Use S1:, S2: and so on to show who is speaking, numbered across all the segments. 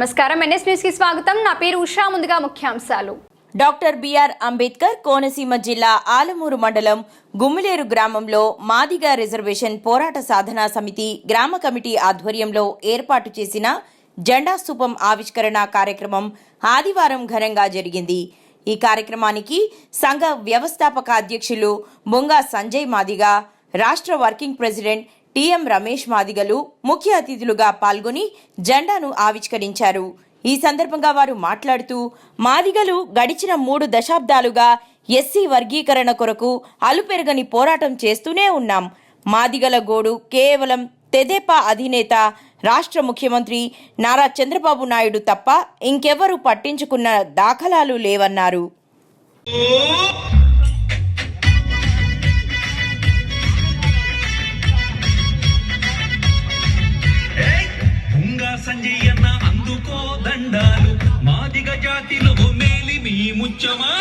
S1: నమస్కారం. ఎన్ఎస్ న్యూస్కి స్వాగతం. నా పేరు ఉషా. ముందుగా ముఖ్యాంశాలు.
S2: డాక్టర్ బిఆర్ అంబేద్కర్ కోనసీమ జిల్లా ఆలమూరు మండలం గుమ్మిలేరు గ్రామంలో మాదిగ రిజర్వేషన్ పోరాట సాధనా సమితి గ్రామ కమిటీ ఆధ్వర్యంలో ఏర్పాటు చేసిన జెండా స్థూపం ఆవిష్కరణ కార్యక్రమం ఆదివారం ఘనంగా జరిగింది. ఈ కార్యక్రమానికి సంఘ వ్యవస్థాపక అధ్యక్షులు బొంగా సంజయ్ మాదిగ రాష్ట్ర వర్కింగ్ ప్రెసిడెంట్ టిఎం రమేష్ మాదిగలు ముఖ్య అతిథులుగా పాల్గొని జెండాను ఆవిష్కరించారు. ఈ సందర్భంగా వారు మాట్లాడుతూ మాదిగలు గడిచిన మూడు దశాబ్దాలుగా ఎస్సీ వర్గీకరణ కొరకు అలుపెరగని పోరాటం చేస్తూనే ఉన్నాం. మాదిగల గోడు కేవలం తెదేపా అధినేత రాష్ట్ర ముఖ్యమంత్రి నారా చంద్రబాబు నాయుడు తప్ప ఇంకెవరూ పట్టించుకున్న దాఖలాలు లేవన్నారు.
S3: ఉంగా అందుకో దండాలు. మాదిగ జాతిలో మేలి మీ ముచ్చమా?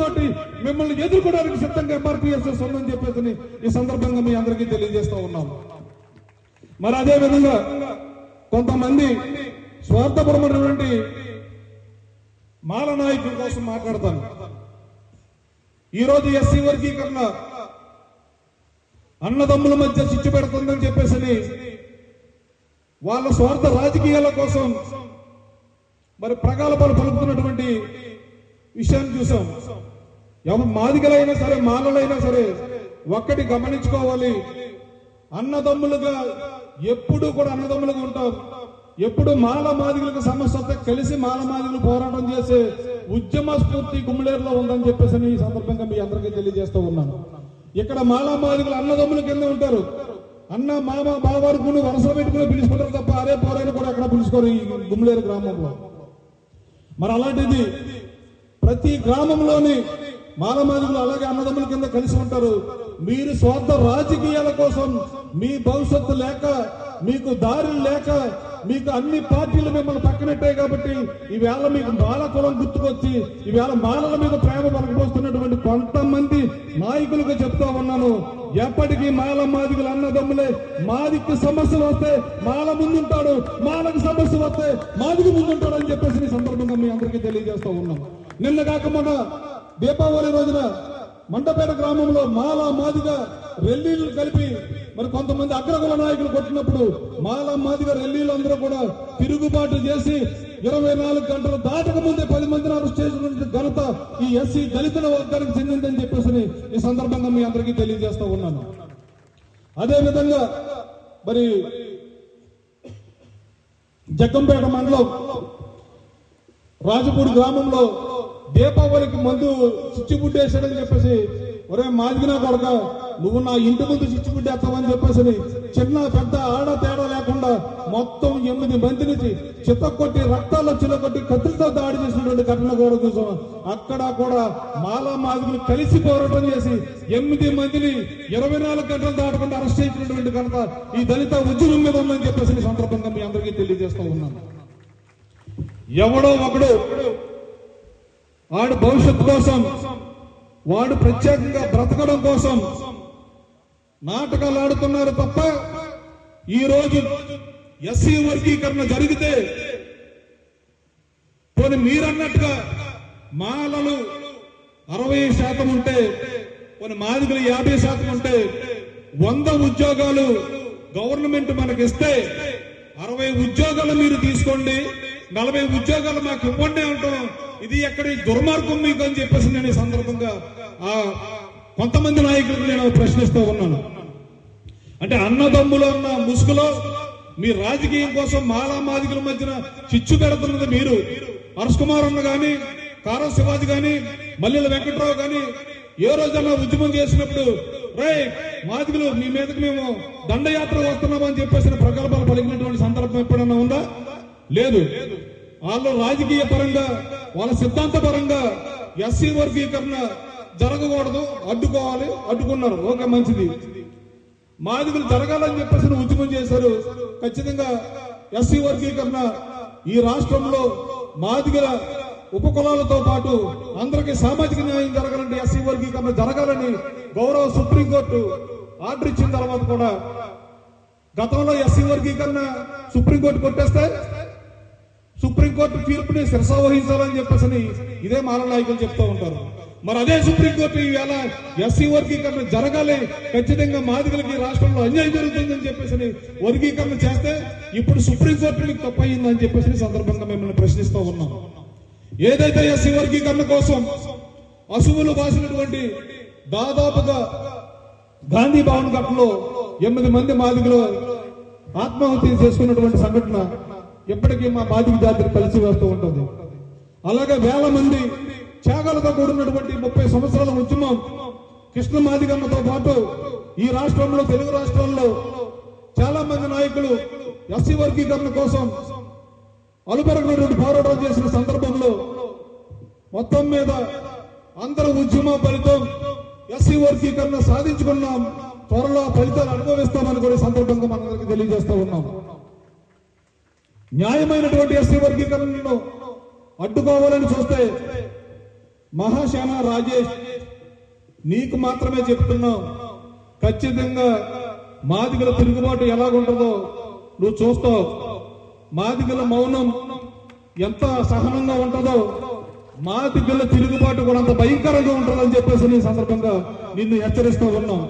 S4: తోటి మిమ్మల్ని ఎదుర్కోవడానికి సిద్ధంగా ఎంఆర్పిఎస్ ఉందని చెప్పేసి ఈ సందర్భంగా మీ అందరికీ తెలియజేస్తా ఉన్నాం. మరి అదే విధంగా కొంతమంది స్వార్థపరమైనటువంటి మాల నాయకుల కోసం మాట్లాడతాను. ఈరోజు ఎస్సీ వర్గీకరణ అన్నదమ్ముల మధ్య చిచ్చు పెడుతుందని చెప్పేసి వాళ్ళ స్వార్థ రాజకీయాల కోసం మరి ప్రగల్భాలు పలుకుతున్నటువంటి విషయాన్ని చూసాం. ఎవరు మాదిగలైనా సరే మానవులైనా సరే ఒక్కటి గమనించుకోవాలి. అన్నదమ్ములుగా ఎప్పుడు కూడా అన్నదమ్ములుగా ఉంటాం. ఎప్పుడు మాల మాదిగలకు సమస్య వస్తే కలిసి మాల మాదిగలు పోరాటం చేసే ఉద్యమ స్ఫూర్తి గుమ్మలేరులో ఉందని చెప్పేసి ఈ సందర్భంగా మీ అందరికీ తెలియజేస్తూ ఉన్నాను. ఇక్కడ మాల మాదిగలు అన్నదమ్ముల కింద ఉంటారు. అన్న మామ బావారు గుండు వరుసలు పెట్టుకుని పిలుచుకుంటారు తప్ప అరే పోరైన కూడా అక్కడ పిలుచుకోరు ఈ గుమ్మలేరు గ్రామంలో. మరి అలాంటిది ప్రతి గ్రామంలోని మాలమాదిగులు అలాగే అన్నదమ్ముల కింద కలిసి ఉంటారు. మీరు స్వార్థ రాజకీయాల కోసం మీ భవిష్యత్తు లేక మీకు దారులు లేక మీకు అన్ని పార్టీలు మిమ్మల్ని పక్కనట్టాయి కాబట్టి ఈవేళ మీకు మాల కులం గుర్తుకొచ్చి ఈవేళ మాలల మీద ప్రేమ పలకపోస్తున్నటువంటి కొంతమంది నాయకులకు చెప్తా ఉన్నాను. ఎప్పటికీ మాల మాదిగులు అన్నదమ్ములే మాదికి సమస్యలు వస్తే మాల ముందుంటాడు మాలకు సమస్య వస్తే మాదికి ముందుంటాడు అని చెప్పేసి ఈ సందర్భంగా మీ అందరికీ తెలియజేస్తా ఉన్నాం. నిన్న కాక మొన్న దీపావళి రోజున మండపేట గ్రామంలో మాల మాదిగ రెల్లీలు కలిపి మరి కొంతమంది అగ్రకుల నాయకులు కొట్టినప్పుడు మాల మాదిగ రెల్లీలు అందరూ కూడా తిరుగుబాటు చేసి ఇరవై నాలుగు గంటలు దాటక ముందే పది మందిని అరెస్ట్ చేసినటువంటి ఘనత ఈ ఎస్సీ దళితుల వర్గానికి చెందిందని చెప్పేసి ఈ సందర్భంగా మీ అందరికీ తెలియజేస్తా ఉన్నాను. అదే విధంగా మరి జగ్గంపేట మండలం రాజపూడి గ్రామంలో దీపావళికి మందు చిచ్చుబుడ్డేశాడని చెప్పేసి ఒరే మాదిగినా కొడక నువ్వు నా ఇంటి ముందు చిచ్చుబుడ్డేస్తావని చెప్పేసి చిన్న పెద్ద ఆడ తేడా లేకుండా మొత్తం ఎనిమిది మంది నుంచి చిత్తకొట్టి రక్తాల్లో చిలకొట్టి కత్తులతో దాడి చేసినటువంటి ఘటన కూడా చూసాం. అక్కడ కూడా మాలా మాదిగులు కలిసి పోరాటం చేసి ఎనిమిది మందిని ఇరవై నాలుగు గంటలు దాటకుండా అరెస్ట్ చేసినటువంటి ఘనత ఈ దళిత ఉద్యమం మీద ఉందని చెప్పేసి సందర్భంగా మీ అందరికీ తెలియజేస్తూ ఉన్నాను. ఎవడో ఒకడు వాడు భవిష్యత్తు కోసం వాడు ప్రత్యేకంగా బ్రతకడం కోసం నాటకాలు ఆడుతున్నారు తప్ప ఈ రోజు ఎస్సీ వర్గీకరణ జరిగితే పోనీ మీరన్నట్టుగా మాలలు అరవై శాతం ఉంటే కొన్ని మాదిగలు యాభై శాతం ఉంటే వంద ఉద్యోగాలు గవర్నమెంట్ మనకిస్తే అరవై ఉద్యోగాలు మీరు తీసుకోండి. నలభై ఉద్యోగాలు మాకు ఇవ్వండి అంటాం ఇది ఎక్కడ దుర్మార్గం మీకు అని చెప్పేసి నేను ఈ సందర్భంగా ఆ కొంతమంది నాయకులకు నేను ప్రశ్నిస్తూ ఉన్నాను. అంటే అన్నదమ్ములు అన్న ముసుగులో మీ రాజకీయం కోసం మాలా మాదిగల మధ్యన చిచ్చు పెడుతున్నది మీరు. హర్ష్ కుమార్ అన్న గాని కారా శివాజీ కానీ మల్లెల వెంకట్రావు కానీ ఏ రోజన్నా ఉద్యమం చేసినప్పుడు రే మాదిగులు మీ మీదకి మేము దండయాత్ర వస్తున్నామని చెప్పేసి ప్రకల్పాలు పలికినటువంటి సందర్భం ఎప్పుడన్నా ఉందా? లేదు. వాళ్ళు రాజకీయ పరంగా వాళ్ళ సిద్ధాంత పరంగా ఎస్సీ వర్గీకరణ జరగకూడదు. అడ్డుకోవాలి. అడ్డుకున్నారు. ఓకే మంచిది. మాదిగులు జరగాలని చెప్పేసి ఉద్యమం చేశారు. ఖచ్చితంగా ఎస్సీ వర్గీకరణ ఈ రాష్ట్రంలో మాదిగల ఉపకులాలతో పాటు అందరికీ సామాజిక న్యాయం జరగాలంటే ఎస్సీ వర్గీకరణ జరగాలని గౌరవ సుప్రీంకోర్టు ఆర్డర్ ఇచ్చిన తర్వాత కూడా గతంలో ఎస్సీ వర్గీకరణ సుప్రీంకోర్టు కొట్టేస్తే సుప్రీంకోర్టు తీర్పుని శిరసావహించాలని చెప్పేసి ఇదే మాల నాయకులు ఉంటారు. మరి అదే సుప్రీంకోర్టు ఈవేళ ఎస్సీ వర్గీకరణ జరగాలి ఖచ్చితంగా మాదిగలకి రాష్ట్రంలో అన్యాయం జరుగుతుందని చెప్పేసి వర్గీకరణ చేస్తే ఇప్పుడు సుప్రీంకోర్టు మీకు తప్పయిందని చెప్పేసి సందర్భంగా మిమ్మల్ని ప్రశ్నిస్తూ ఉన్నాం. ఏదైతే ఎస్సీ వర్గీకరణ కోసం అసువులు బాసినటువంటి దాదాపుగా గాంధీ భవన్ ఘటనలో ఎనిమిది మంది మాదిగలు ఆత్మహత్య చేసుకున్నటువంటి సంఘటన ఎప్పటికీ మా బాధిక జాతిని కలిసి వేస్తూ ఉంటుంది. అలాగే వేల మంది త్యాగాలతో కూడినటువంటి ముప్పై సంవత్సరాల ఉద్యమం కృష్ణ మాదిగమ్మతో పాటు ఈ రాష్ట్రంలో తెలుగు రాష్ట్రాల్లో చాలా మంది నాయకులు ఎస్సీ వర్గీకరణ కోసం అలుపెరగినటువంటి పోరాటం చేసిన సందర్భంలో మొత్తం మీద అందరూ ఉద్యమ ఫలితం ఎస్సీ వర్గీకరణ సాధించుకున్నాం. త్వరలో ఫలితాలు అనుభవిస్తామని కూడా సందర్భంగా మనందరికీ తెలియజేస్తా ఉన్నాం. న్యాయమైనటువంటి ఎస్సీ వర్గీకరణను అడ్డుకోవాలని చూస్తే మహాశాన రాజేష్ నీకు మాత్రమే చెప్తున్నాం ఖచ్చితంగా మాదిగల తిరుగుబాటు ఎలాగుంటుందో నువ్వు చూస్తావు. మాదిగల మౌనం ఎంత సహనంగా ఉంటుందో మాదిగల తిరుగుబాటు కూడా అంత భయంకరంగా ఉంటుందని చెప్పేసి నీ సందర్భంగా నిన్ను హెచ్చరిస్తూ ఉన్నాం.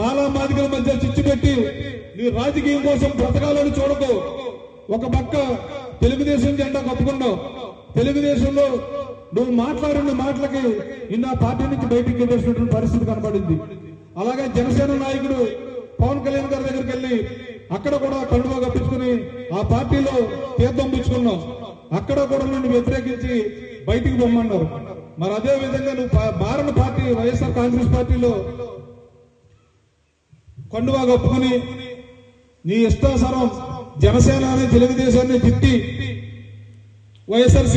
S4: మాలా మాదిగల మధ్య చిచ్చు పెట్టి నీ రాజకీయం కోసం బ్రతకాలని చూడకు. ఒక పక్క తెలుగుదేశం జెండా కప్పుకున్నావు తెలుగుదేశంలో నువ్వు మాట్లాడిన మాటలకి నిన్న ఆ పార్టీ నుంచి బయటికి వెళ్ళేసినటువంటి పరిస్థితి కనబడింది అలాగే జనసేన నాయకుడు పవన్ కళ్యాణ్ గారి దగ్గరికి వెళ్ళి అక్కడ కూడా కండువా కప్పించుకుని ఆ పార్టీలో తీర్థం పుచ్చుకున్నావు అక్కడ కూడా నిన్ను వ్యతిరేకించి బయటికి పొమ్మన్నారు మరి అదే విధంగా నువ్వు పా- పార్టీ వైఎస్ఆర్ కాంగ్రెస్ పార్టీలో కండువా కప్పుకుని నీ ఇష్టాసరం జనసేన తెలుగుదేశాన్ని తిట్టి వైఎస్ఆర్